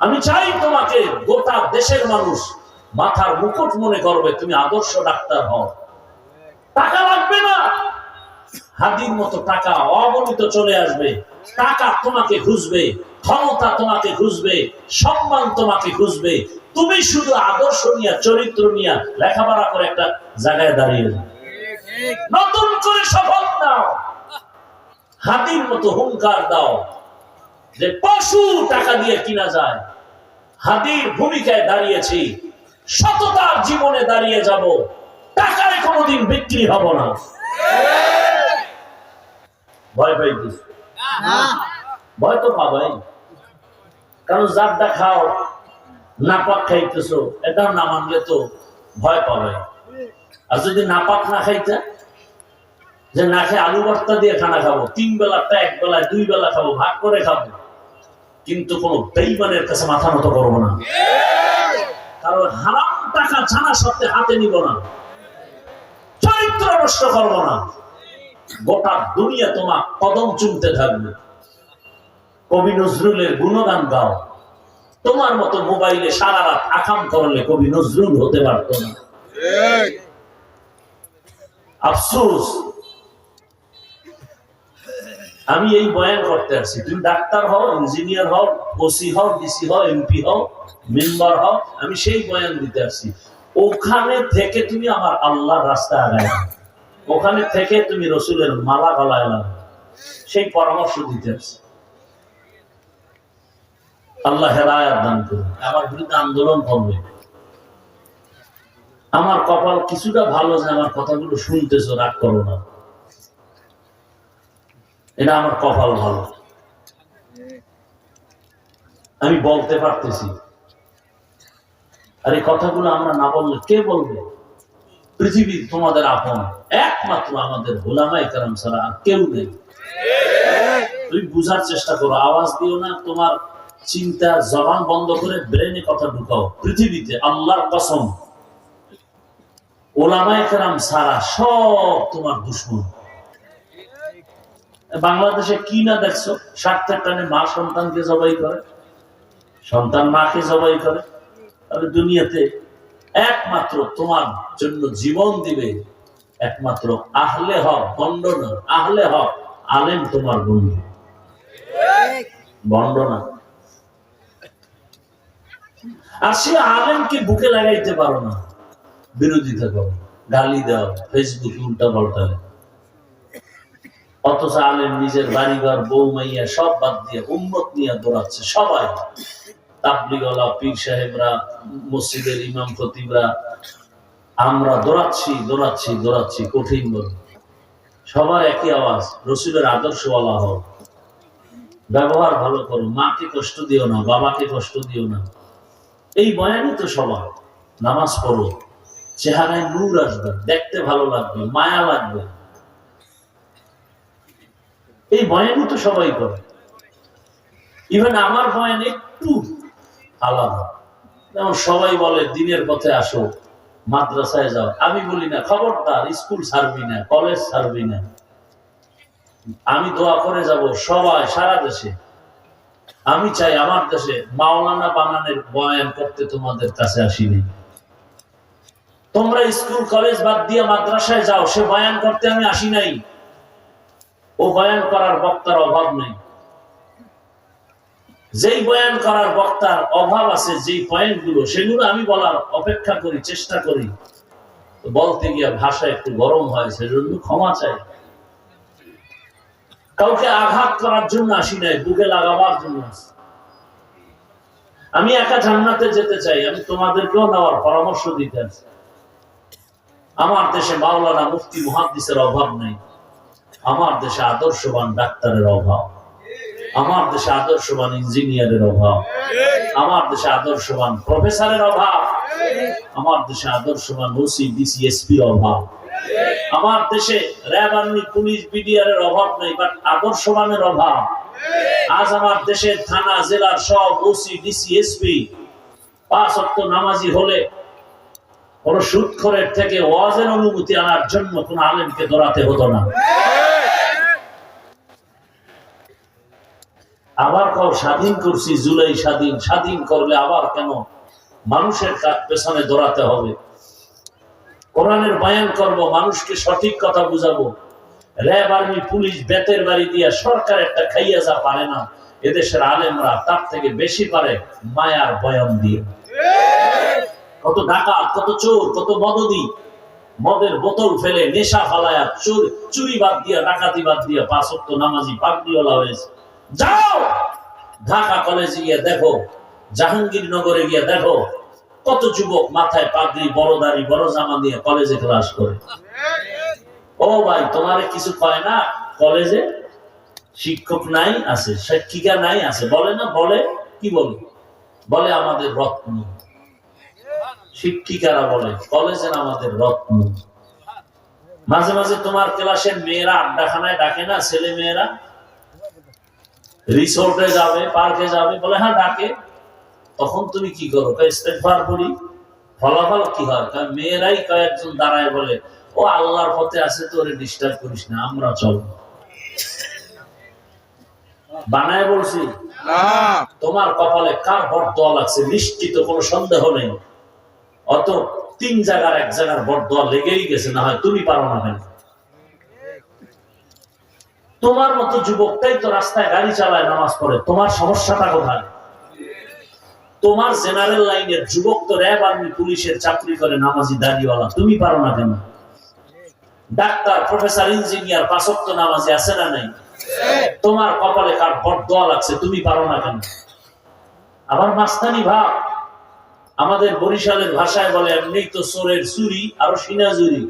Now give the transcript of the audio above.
আমি চাই তোমাকে, গোটা দেশের মানুষ মাথার মুকুট মনে করবে, তুমি আদর্শ ডাক্তার হও। টাকা লাগবে না। হাদির মতো টাকা অগণিত চলে আসবে। টাকা তোমাকে খুঁজবে, ক্ষমতা তোমাকে খুঁজবে, সম্মান তোমাকে খুঁজবে। তুমি শুধু আদর্শ নিয়ে, চরিত্র নিয়ে লেখাপড়া করে একটা জায়গায় দাঁড়িয়ে নতুন করে শপথ নাও। হাতির মতো হুঙ্কার দাও যে পশু টাকা দিয়ে কিনা যায়। হাতির ভূমিকায় দাঁড়িয়েছি। সততার জীবনে দাঁড়িয়ে যাব। টাকায় কোনোদিন বিক্রি হব না। ভয় পাইতিস ভয় তো পাবাই। কারণ যারটা খাও নাপাক খাইতেছো এটাও না মানলে তো ভয় পাবে আর যদি নাপাক না খাইতে যে না খেয়ে আলু ভর্তা দিয়ে খানা খাব তিন বেলাটা এক বেলায় দুই বেলা খাব ভাগ করে খাব। কিন্তু কোন বেইমানের কাছে মাথা মতো করব না। কারণ হারাম টাকা জানা সত্ত্বে হাতে নিব না। চরিত্র নষ্ট করব না। গোটা দুনিয়া তোমার কদম চুমতে থাকবে। কবি নজরুলের গুণগান গাও। তোমার মতো মোবাইলে সারা রাত আকাম করলে কবি নজরুল হতে পারতো না। আফসোস। আমি এই বয়ান করতে আসছি তুমি ডাক্তার হও, ইঞ্জিনিয়ার হও, ওসি হও, ডিসি হও, এমপি হও, মেম্বার হও, আমি সেই বয়ান দিতে আসছি ওখানে থেকে তুমি আমার আল্লাহর রাস্তা আগায় ওখানে থেকে তুমি রসুলের মালা গলায় লাগাও। সেই পরামর্শ দিতে আসছি আল্লাহ হেদায়াত দান করুন। আমার বিরুদ্ধে আন্দোলন করবে আমার কপাল কিছুটা ভালো যে আমার কথাগুলো শুনতেছো, রাগ করো না। এটা আমার কপাল ভালো। আমি বলতে পারতেছি। আর এই কথাগুলো আমরা না বললে কে বলবে? পৃথিবী তোমাদের আপন, একমাত্র আমাদের হোলামাই কারাম ছাড়া আর কেউ নেই। তুমি বুঝার চেষ্টা করো, আওয়াজ দিও না, তোমার চিন্তা জবান বন্ধ করে ব্রেনে কথা ঢুকাও। পৃথিবীতে আল্লাহর কসম ওলামায় কেরাম সারা সব তোমার দুশ্মন। বাংলাদেশে কি না দেখছ? স্বার্থের টানে মা সন্তানকে জবাই করে, সন্তান মাকে জবাই করে। তাহলে দুনিয়াতে একমাত্র তোমার জন্য জীবন দিবে একমাত্র আহলে হক বন্ড না আহলে হক, আলেম তোমার বন্ধু। বন্ড না আর সে আলেমকে বুকে লাগাইতে পারো না। বিরোধিতা করো। গালি দাও, ফেসবুক উল্টা পাল্টালে অথচ আলেম নিজের বাড়িঘর, বউ মাইয়া সব বাদ দিয়ে উন্মত নিয়ে দৌড়াচ্ছে, সবাই। তাবলিগলা, পীর সাহেবরা, মসজিদের ইমাম খতিবরা, আমরা দৌড়াচ্ছি দৌড়াচ্ছি দৌড়াচ্ছি, কঠিন বলে। সবার একই আওয়াজ, রসুলের আদর্শ বলা হোক ব্যবহার ভালো করো, মাকে কষ্ট দিও না, বাবাকে কষ্ট দিও না। এই বয়ানই তো সবার। নামাজ পড়ো, চেহারায় নূর আসবে, দেখতে ভালো লাগবে, মায়া লাগবে। এই বয়ানই তো সবাই করে। ইভেন আমার বয়ান একটু আলাদা। যেমন সবাই বলে, দিনের পথে আসো, মাদ্রাসায় যাও। আমি বলি না, খবরদার, স্কুল ছাড়বি না, কলেজ ছাড়বি না। আমি দোয়া করে যাব সবাই, সারা দেশে। আমি চাই আমার দেশে মাওলানা বানানের বয়ান করতে তোমাদের কাছে আসিনি তোমরা স্কুল, কলেজ বাদ দিয়ে মাদ্রাসায় যাও, সে বয়ান করতে আমি আসি নাই। ও বয়ান করার বক্তার অভাব নেই। যেই বয়ান করার বক্তার অভাব আছে, যেই পয়েন্টগুলো সেগুলো আমি বলার অপেক্ষা করি, চেষ্টা করি। বলতে গিয়ে ভাষা একটু গরম হয়, সেজন্য ক্ষমা চাই। কাউকে আঘাত করার জন্য আসি নাই, বুকে লাগাবার জন্য আমি একা জান্নাতে যেতে চাই, আমি তোমাদেরকেও নেওয়ার পরামর্শ দিতে আমার দেশে মাওলানা মুফতি মুহাদ্দিসের অভাব নেই। আমার দেশে আদর্শবান ডাক্তারের অভাব। আমার দেশে আদর্শবান ইঞ্জিনিয়ারের অভাব। আমার দেশে আদর্শবান প্রফেসরের অভাব। আমার দেশে আদর্শবান ওসি, ডিসি এসপির অভাব। আমার দেশে র্যাব আর্মি, পুলিশ বিডিআর এর অভাব নেই, বাট আদর্শবানের অভাব। আজ আমার দেশের থানা, জেলার সব ওসি, ডিসি, এসপি পাঁচ অক্ট নামাজি হলে কোন সুৎখরের থেকে ওয়াজের অনুমতি আনার জন্য কোন আলেমকে দৌড়াতে হতো না। আবার কও, স্বাধীন করছি, জুলাই স্বাধীন স্বাধীন করলে আবার কেন মানুষের পেছনে দৌড়াতে হবে? কোরআনের বায়ান করব, মানুষকে সঠিক কথা বুঝাবো। র্যাব আর্মি, পুলিশ, বেতের বাড়ি সরকার একটা খাইয়া যা পারে না, এদেশের আলেমরা তার থেকে বেশি পারে মায়ার বয়ান দিয়ে। কত ডাকাত, কত চোর, কত মদদি। মদের বোতল ফেলে নেশা ফালায়া চোর চুরি বাদ দিয়া, ডাকাতি বাদ দিয়া পাঁচক্ত নামাজি পাগড়িওয়ালা হয়েছে। যাও! ঢাকা কলেজে গিয়ে দেখো, জাহাঙ্গীরনগরে গিয়ে দেখো, কত যুবক মাথায় পাগড়ি, বড় দাড়ি, বড় জামা দিয়ে কলেজে ক্লাস করে। ও ভাই, তোমারে কিছু কয় না? কলেজে শিক্ষক নাই আছে, শিক্ষিকা নাই আছে। বলে না, বলে, কি বলে? বলে আমাদের রত্ন। শিক্ষিকারা বলে, কলেজের আমাদের রত্ন। মাঝে মাঝে তোমার ক্লাসের মেয়েরা আড্ডাখানায় ডাকে না ছেলে মেয়েরা রিসোর্টে যাবে পার্কে যাবে বলে হ্যাঁ ডাকে। তখন তুমি কি করো? ইস্তেফার করি। ফলাফল কি হয়? কারণ মেয়েরাই কয়েকজন দাঁড়ায় বলে ও আল্লাহর পথে আছে তো ওরে ডিস্টার্ব করিস না আমরা চল। বানায় বলছি তোমার কপালে কার বরদোয়া লাগছে নিশ্চিত কোনো সন্দেহ নেই। অত তিন জায়গার এক জায়গার বরদোয়া লেগেই গেছে না হয় তুমি পারো না কেন? তোমার মতো যুবকটাই তো রাস্তায় গাড়ি চালায়, নামাজ পড়ে। তোমার সমস্যাটা কোথায়? তোমার জেনারেল লাইনের যুবক তো র্যাব আর্মি, পুলিশের চাকরি করে, নামাজি দাড়িওয়ালা। তুমি পারো না কেন? ডাক্তার, প্রফেসর, ইঞ্জিনিয়ার পাশক্ত নামাজি আছে না নাই? তোমার কপালে কার বরদোয়া লাগছে তুমি পারো না কেন? আবার মাস্তানি ভাব, আমাদের বরিশালের ভাষায় বলে, এমনি তো সোরের চুরি, আরও সিনাজুরি